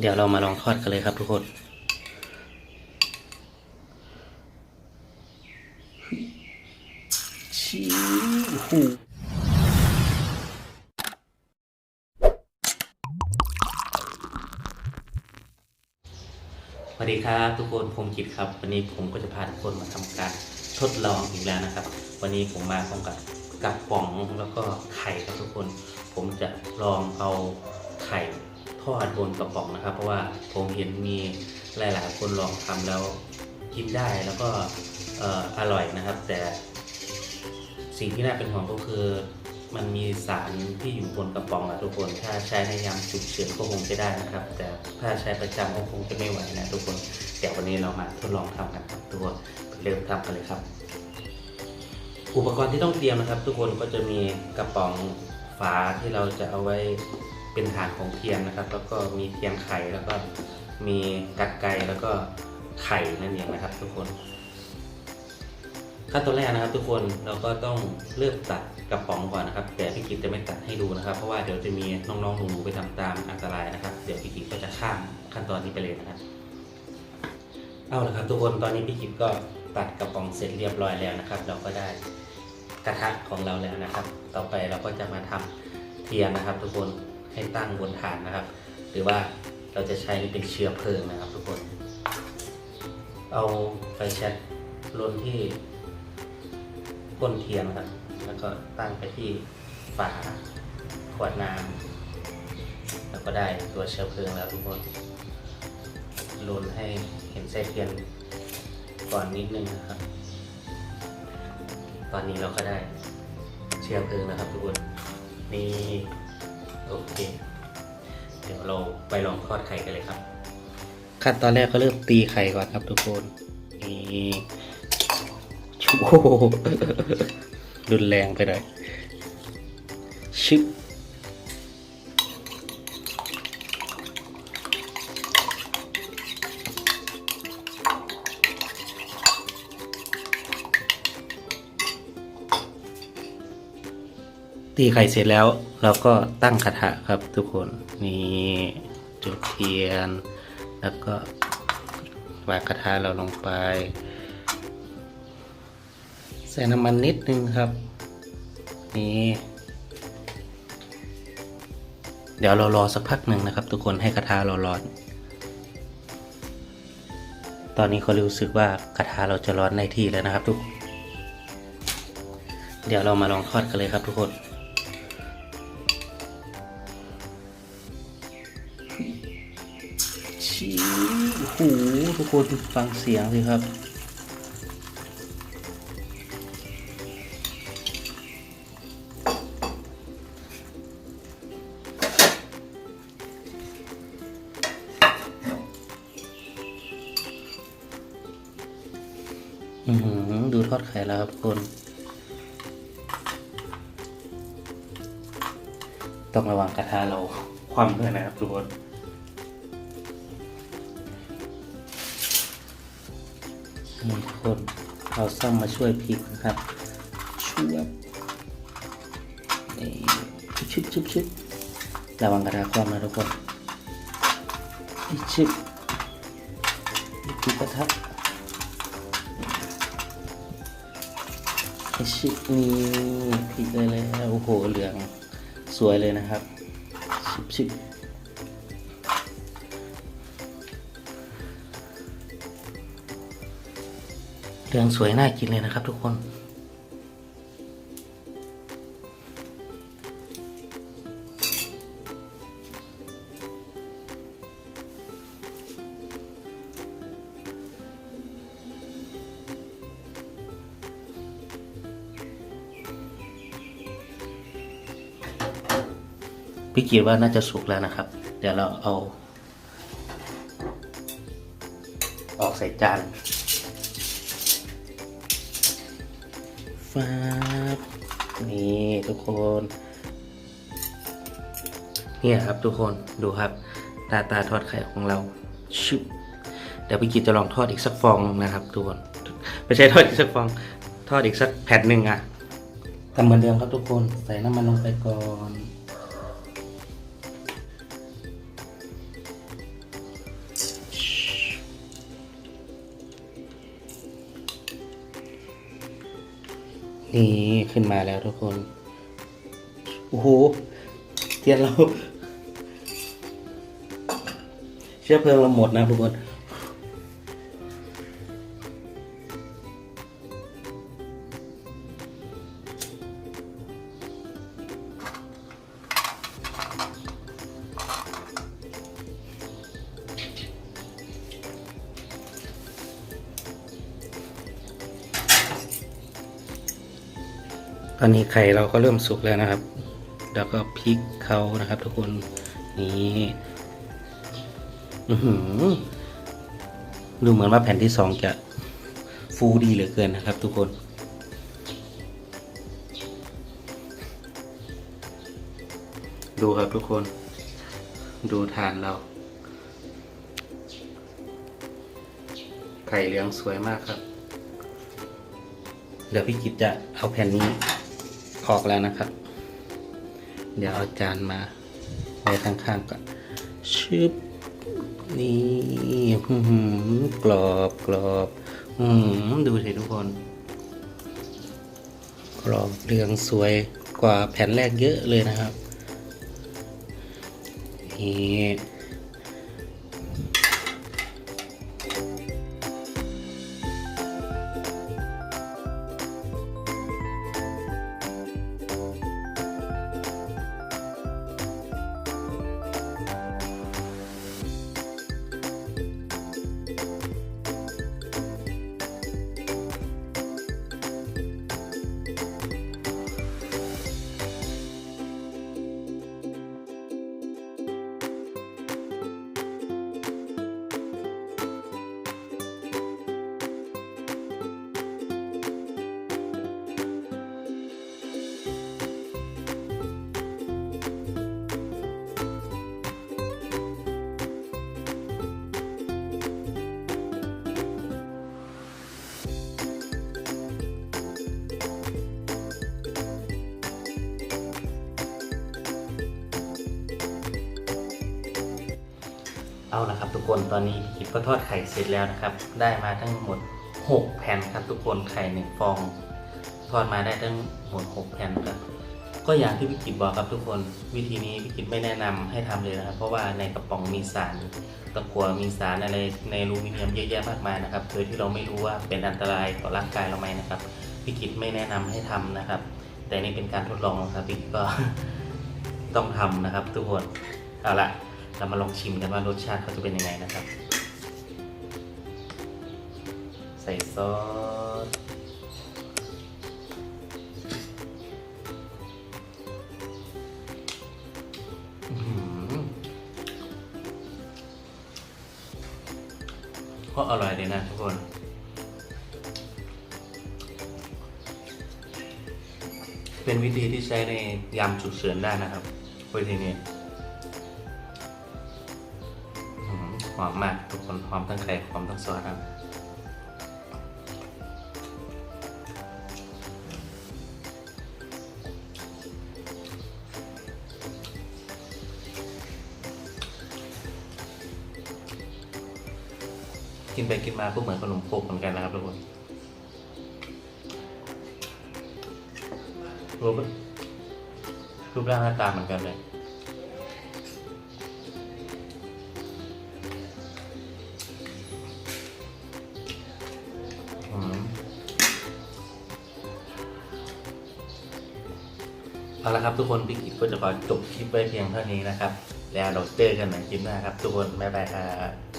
เดี๋ยวเรามาลองทอดกันเลยครับทุกคนชีหูสวัสดีครับทุกคนผมกิตครับ วันนี้ผมก็จะพาทุกคนมาทำการทดลองอีกแล้วนะครับ วันนี้ผมมาพร้อมกับกระป๋องแล้วก็ไข่ครับทุกคน ผมจะลองเอาไข่ ทอดบนกระป๋องนะครับ เพราะว่าผมเห็นมีหลาย ๆ คนลองทำแล้วกินได้แล้วก็เอออร่อยนะครับ แต่สิ่งที่น่าเป็นห่วงก็คือมันมีสารที่อยู่บนกระป๋องอะทุกคน ถ้าใช้ในยามฉุกเฉินก็คงจะได้นะครับ แต่ถ้าใช้ประจำก็คงจะไม่ไหวนะทุกคนเดี๋ยววันนี้เรามาทดลองทำกันครับทุกคนเริ่มทำกันเลยครับ อุปกรณ์ที่ต้องเตรียมนะครับ ทุกคนก็จะมีกระป๋องฝาที่เราจะเอาไว้ เป็นฐานของเทียนนะครับ แล้วก็มีเทียนไข่แล้วก็มีกัดไก่แล้วก็ไข่นั่นเองนะครับ ทุกคนขั้นตอนแรกนะครับ ทุกคนเราก็ต้องเลือกตัดกระป๋องก่อนนะครับ แต่พี่กิตจะไม่ตัดให้ดูนะครับ เพราะว่าเดี๋ยวจะมีน้องๆหนูๆไปทำตามอันตรายนะครับ เดี๋ยวพี่กิตก็จะข้ามขั้นตอนนี้ไปเลยนะครับเอาละครับทุกคนตอนนี้พี่กิตก็ตัดกระป๋องเสร็จเรียบร้อยแล้วนะครับ เราก็ได้กระทะของเราแล้วนะครับ ต่อไปเราก็จะมาทำเทียนนะครับ ทุกคน ให้ตั้งบนฐานนะครับ หรือว่าเราจะใช้เป็นเชื้อเพลิงนะครับ ทุกคน เอาไฟแช็กลนที่ก้นเทียนครับ แล้วก็ตั้งไปที่ฝาขวดน้ำแล้วก็ได้ตัวเชื้อเพลิงแล้วทุกคนลนให้เห็นไส้เทียนก่อนนิดนึงนะครับ ตอนนี้เราก็ได้เชื้อเพลิงแล้วครับทุกคนนี่ โอเค เดี๋ยวเราไปลองทอดไข่กันเลยครับ ขั้นตอนแรกก็เริ่มตีไข่ก่อนครับทุกคนนี่โอ้โหรุนแรงไปหน่อยชึบ ตีไข่เสร็จแล้วเราก็ตั้งกระทะครับทุกคนนี่จุดเทียน แล้วก็วางกระทะเราลงไป ใส่น้ำมันนิดนึงครับ นี่เดี๋ยวเรารอสักพักหนึ่งนะครับ ทุกคนให้กระทะเราร้อน ตอนนี้เขารู้สึกว่ากระทะเราจะร้อนในที่แล้วนะครับทุก เดี๋ยวเรามาลองทอดกันเลยครับทุกคน หูทุกคนฟังเสียงสิครับอือหือดูทอดไข่แล้วครับคุณต้องระวังกระทะเราคว่ำด้วยนะครับทุกคน นี่ทุกคนเอาซ่อมมาช่วยพลิกนะครับช่วยชุบชุบชุบระวังกระทะคว่ำนะทุกคนนี่ชุบพลิกกระทะไอชินี่พลิกเลยแล้วโอ้โหเหลืองสวยเลยนะครับชิบชิบ เหลืองสวยน่ากินเลยนะครับทุกคน พี่คิดว่าน่าจะสุกแล้วนะครับ เดี๋ยวเราเอา ออกใส่จาน ฟ้าบนี่ทุกคน เนี่ยครับทุกคนดูครับตาตาทอดไข่ของเราชุบเดี๋ยวพี่กิจจะลองทอดอีกสักฟองนะครับทุกคนไม่ใช่ทอดอีกสักฟอง ทอดอีกสักแผ่นหนึ่งอะทำเหมือนเดิมครับทุกคน ใส่น้ำมันลงไปก่อน นี่ขึ้นมาแล้วทุกคน โอ้โห เทียนเรา เชื้อเพลิงเราหมดนะทุกคน ตอนนี้ไข่เราก็เริ่มสุกแล้วนะครับ แล้วก็พริกเขานะครับ ทุกคนนี่ดูเหมือนว่าแผ่นที่สองจะฟูดีเหลือเกินนะครับ ทุกคนดูครับทุกคน ดูทานเรา ไข่เหลืองสวยมากครับ เดี๋ยวพี่กิจจะเอาแผ่นนี้ ออกแล้วนะครับ เดี๋ยวเอาจานมาไว้ข้างๆก่อนชึบนี่อื้อหือกรอบกรอบอืมดูสิทุกคน กรอบเรืองสวยกว่าแผ่นแรกเยอะเลยนะครับนี่าละครับ ทุกคนตอนนี้พี่กิจก็ทอดไข่เสร็จแล้วนะครับ ได้มาทั้งหมด 6 แผ่นครับทุกคนไข่หนึ่งฟอง ทอดมาได้ทั้งหมด 6 แผ่นครับก็อย่างที่พี่กิจบอกครับทุกคนวิธีนี้พี่กิจไม่แนะนำให้ทำเลยนะครับ เพราะว่าในกระป๋องมีสารตะกั่วมีสารอะไรในอลูมิเนียมเยอะแยะมากมายนะครับโดยที่เราไม่รู้ว่าเป็นอันตรายต่อร่างกายเราไหมนะครับพี่กิจไม่แนะนำให้ทำนะครับ แต่นี่เป็นการทดลองครับพี่กิจก็ต้องทำนะครับ ทุกคนเอาละ เรามาลองชิมกันว่ารสชาติเขาจะเป็นยังไงนะครับ ใส่ซอสก็อร่อยเลยนะทุกคนเป็นวิธีที่ใช้ในยามฉุกเฉินได้นะครับวิธีนี้ หอมมากทุกคนหอมทั้งไข่หอมทั้งซอสครับกินไปกินมาก็เหมือนขนมโคกเหมือนกันนะครับทุกคนรูปรูปร่างหน้าตาเหมือนกันเลย เอาละครับทุกคนพี่กิจก็จะขอจบคลิปไว้เพียงเท่านี้นะครับ แล้วเราเจอกันใหม่คลิปหน้าครับ ทุกคนบ๊ายบายครับ